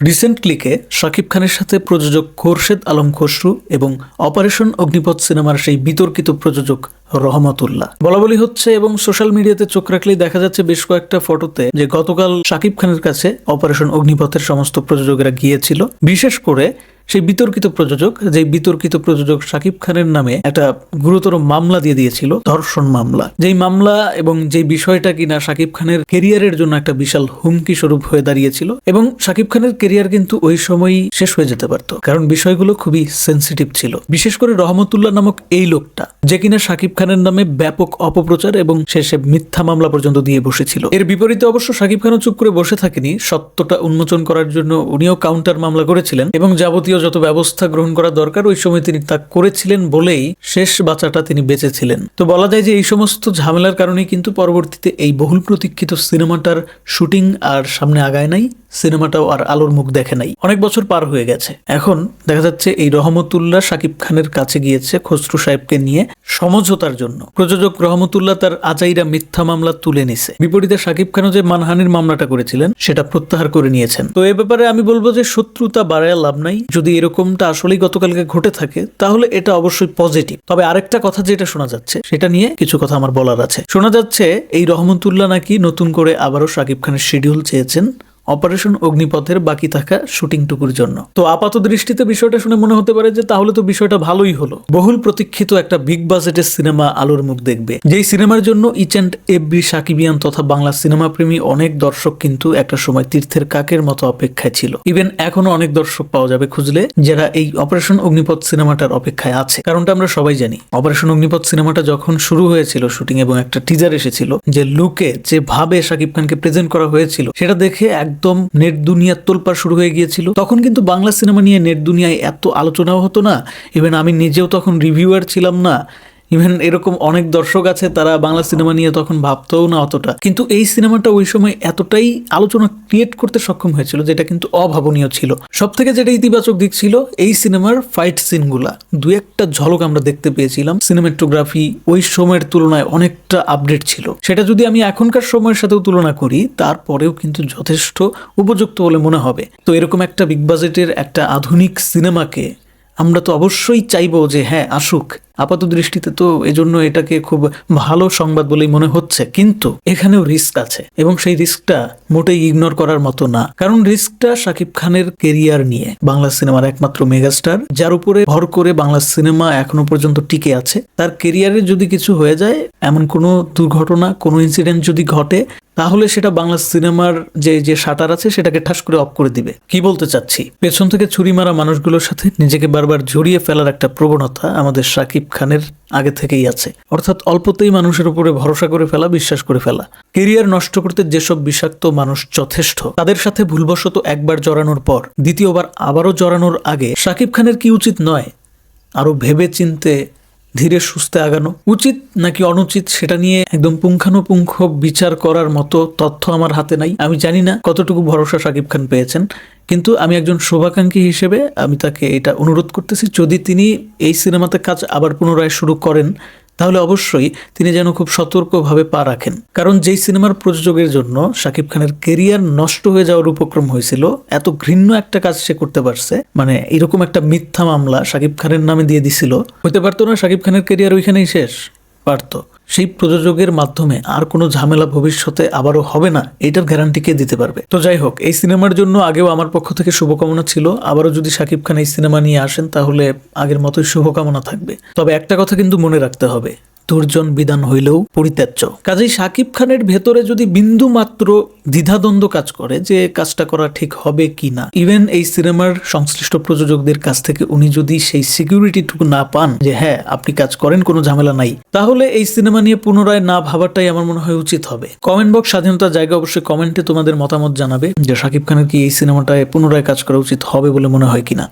রিসেন্টলিকে শাকিব খানের সাথে প্রযোজক খোরশেদ আলম খসরু এবং অপারেশন অগ্নিপথ সিনেমার সেই বিতর্কিত প্রযোজক রহমতুল্লাহ। বলা বলি হচ্ছে এবং সোশ্যাল মিডিয়াতে চোখ রাখলেই দেখা যাচ্ছে বেশ কয়েকটা ফটোতে যে গতকাল শাকিব খানের কাছে অপারেশন অগ্নিপথের সমস্ত প্রযোজকেরা গিয়েছিল। বিশেষ করে সেই বিতর্কিত প্রযোজক যে বিতর্কিত প্রযোজক শাকিব খানের নামে একটা গুরুতর মামলা দিয়ে দিয়েছিল, ধর্ষণ মামলা। যেই মামলা এবং যে বিষয়টা কিনা শাকিব খানের কেরিয়ারের জন্য একটা বিশাল হুমকি স্বরূপ হয়ে দাঁড়িয়েছিল, এবং শাকিব খানের কেরিয়ার কিন্তু ওই সময়ই শেষ হয়ে যেতে পারতো, কারণ বিষয়গুলো খুবই সেন্সিটিভ ছিল। বিশেষ করে রহমতুল্লাহ নামক এই লোকটা, যে কিনা শাকিব খানের নামে ব্যাপক অপপ্রচার এবং শেষে মিথ্যা মামলা পর্যন্ত দিয়ে বসেছিল। এর বিপরীতে অবশ্য শাকিব খানও চুপ করে বসে থাকেনি, সত্যটা উন্মোচন করার জন্য উনিও কাউন্টার মামলা করেছিলেন, এবং যাবতীয় যত ব্যবস্থা গ্রহণ করা দরকার, ওই সময় তিনি তা করেছিলেন বলেই শেষ বাঁচাটা তিনি বেঁচেছিলেন। তো বলা যায় যে এই সমস্ত ঝামেলার কারণেই কিন্তু পরবর্তীতে এই বহুল প্রতীক্ষিত সিনেমাটার শুটিং আর সামনে আগায় নাই, সিনেমাটাও আর আলোর মুখ দেখে নাই। অনেক বছর পার হয়ে গেছে। এখন দেখা যাচ্ছে এই রহমতুল্লাহ শাকিব খানের কাছে গিয়েছে খসরু সাহেবকে নিয়ে সমঝোতার জন্য। প্রযোজক রহমতুল্লাহ তার আজাইরা মিথ্যা মামলা তুলে নিছে। বিপরীতে শাকিব খানও যে মানহানির মামলাটা করেছিলেন, সেটা প্রত্যাহার করে নিয়েছেন। তো এ ব্যাপারে আমি বলব যে শত্রুতা বাড়ায় লাভ নাই। যদি এরকমটা আসলেই গতকালকে ঘটে থাকে, তাহলে এটা অবশ্যই পজিটিভ তবে আরেকটা কথা যেটা শোনা যাচ্ছে, সেটা নিয়ে কিছু কথা আমার বলার আছে। শোনা যাচ্ছে, এই রহমতুল্লাহ নাকি নতুন করে আবারও শাকিব খানের শিডিউল চেয়েছেন। অপারেশন অগ্নিপথের বাকি থাকা শুটিংটুকুর জন্য। তো আপাত দৃষ্টিতে বিষয়টা শুনে মনে হতে পারে যে তাহলে তো বিষয়টা ভালোই হলো। বহুল প্রতীক্ষিত একটা বিগ বাজেটের সিনেমা আলোর মুখ দেখবে। যেই সিনেমার জন্য ইচ অ্যান্ড এভরি সাকিবিয়ান তথা বাংলা সিনেমা প্রেমী অনেক দর্শক কিন্তু একটা সময় তীর্থের কাকের মতো অপেক্ষায় ছিল। ইভেন এখনও অনেক দর্শক পাওয়া যাবে খুঁজলে যারা এই অপারেশন অগ্নিপথ সিনেমাটার অপেক্ষায় আছে। কারণটা আমরা সবাই জানি। অপারেশন অগ্নিপথ সিনেমাটা যখন শুরু হয়েছিল শুটিং এবং একটা টিজার এসেছিল যে লুকে যে ভাবে শাকিব খানকে প্রেজেন্ট করা হয়েছিল, সেটা দেখে একদম নেট দুনিয়ার তোলপার শুরু হয়ে গিয়েছিল। তখন কিন্তু বাংলা সিনেমা নিয়ে নেট দুনিয়ায় এত আলোচনাও হতো না। ইভেন আমি নিজেও তখন রিভিউয়ার ছিলাম না। ইভেন এরকম অনেক দর্শক আছে, তারা বাংলা সিনেমা নিয়ে তখন ভাবতেও না অতটা। কিন্তু এই সিনেমাটা ওই সময় এতটাই আলোচনা ক্রিয়েট করতে সক্ষম হয়েছিল যেটা কিন্তু অভাবনীয় ছিল। সব থেকে যেটা ইতিবাচক দিক ছিল, এই সিনেমার ফাইট সিনগুলা দু একটা ঝলক আমরা দেখতে পেয়েছিলাম। সিনেমাটোগ্রাফি ওই সময়ের তুলনায় অনেকটা আপডেট ছিল। সেটা যদি আমি এখনকার সময়ের সাথেও তুলনা করি, তারপরেও কিন্তু যথেষ্ট উপযুক্ত বলে মনে হবে। তো এরকম একটা বিগ বাজেটের একটা আধুনিক সিনেমাকে আমরা তো অবশ্যই চাইব যে হ্যাঁ আসুক। আপাত দৃষ্টিতে তো এজন্য এটাকে খুব ভালো সংবাদ বলেই মনে হচ্ছে। কিন্তু এখানেও রিস্ক আছে এবং সেই রিস্কটা মোটেই ইগনোর করার মতো না। কারণ রিস্কটা শাকিব খানের কেরিয়ার নিয়ে বাংলা সিনেমার একমাত্র মেগাস্টার, যার উপরে ভর করে বাংলা সিনেমা এখনও পর্যন্ত টিকে আছে। তার কেরিয়ারে যদি কিছু হয়ে যায়, এমন কোনো দুর্ঘটনা, কোনো ইনসিডেন্ট যদি ঘটে তাহলে সেটা বাংলা সিনেমার যে যে শাটার আছে সেটাকে ঠাস করে অফ করে দিবে। কি বলতে চাচ্ছি? পেছন থেকে ছুরি মারা মানুষগুলোর সাথে নিজেকে বারবার জড়িয়ে ফেলার একটা প্রবণতা আমাদের শাকিব খানের আগে থেকেই আছে। অর্থাৎ অল্পতেই মানুষের উপরে ভরসা করে ফেলা, বিশ্বাস করে ফেলা। কেরিয়ার নষ্ট করতে যেসব বিষাক্ত মানুষ যথেষ্ট, তাদের সাথে ভুলবশত একবার জড়ানোর পর, দ্বিতীয়বার আবারও জড়ানোর আগে শাকিব খানের কি উচিত নয়? আরও ভেবে চিনতে ধীরে সুস্থে আগানো। উচিত নাকি অনুচিত সেটা নিয়ে একদম পুঙ্খানুপুঙ্খ বিচার করার মতো তথ্য আমার হাতে নাই। আমি জানি না কতটুকু ভরসা সাকিব খান পেয়েছেন, কিন্তু আমি একজন শোভাকাঙ্ক্ষী হিসেবে আমি তাকে এটা অনুরোধ করতেছি, যদি তিনি এই সিনেমাতে কাজ আবার পুনরায় শুরু করেন তাহলে অবশ্যই তিনি যেন খুব সতর্কভাবে পা রাখেন। কারণ যেই সিনেমার প্রযোজকের জন্য শাকিব খানের কেরিয়ার নষ্ট হয়ে যাওয়ার উপক্রম হয়েছিল, এত ঘৃণ্য একটা কাজ সে করতে পারছে মানে এরকম একটা মিথ্যা মামলা শাকিব খানের নামে দিয়ে দিছিল, হইতে পারতো না শাকিব খানের কেরিয়ার ওইখানেই শেষ, পারতো। সেই প্রযোজকের মাধ্যমে আর কোনো ঝামেলা ভবিষ্যতে আবারও হবে না, এটার গ্যারান্টি কে দিতে পারবে? তো যাই হোক, এই সিনেমার জন্য আগেও আমার পক্ষ থেকে শুভকামনা ছিল, আবারও যদি শাকিব খান এই সিনেমা নিয়ে আসেন তাহলে আগের মতোই শুভকামনা থাকবে। তবে একটা কথা কিন্তু মনে রাখতে হবে দুর্জন বিধান হইলেও পরিত্যাজ্য। কাজেই শাকিব খানের ভেতরে যদি বিন্দু মাত্র দ্বিধাদ্বন্দ্ব কাজ করে যে কাজটা করা ঠিক হবে কি না ইভেন এই সিনেমার সংশ্লিষ্ট প্রযোজকদের কাছ থেকে উনি যদি সেই সিকিউরিটিটুকু না পান যে হ্যাঁ আপনি কাজ করেন, কোনো ঝামেলা নাই, তাহলে এই সিনেমা নিয়ে পুনরায় না ভাবাটাই আমার মনে হয় উচিত হবে। কমেন্ট বক্স স্বাধীনতার জায়গা অবশ্যই কমেন্টে তোমাদের মতামত জানাবে যে শাকিব খানের কি এই সিনেমাটায় পুনরায় কাজ করা উচিত হবে বলে মনে হয় কিনা।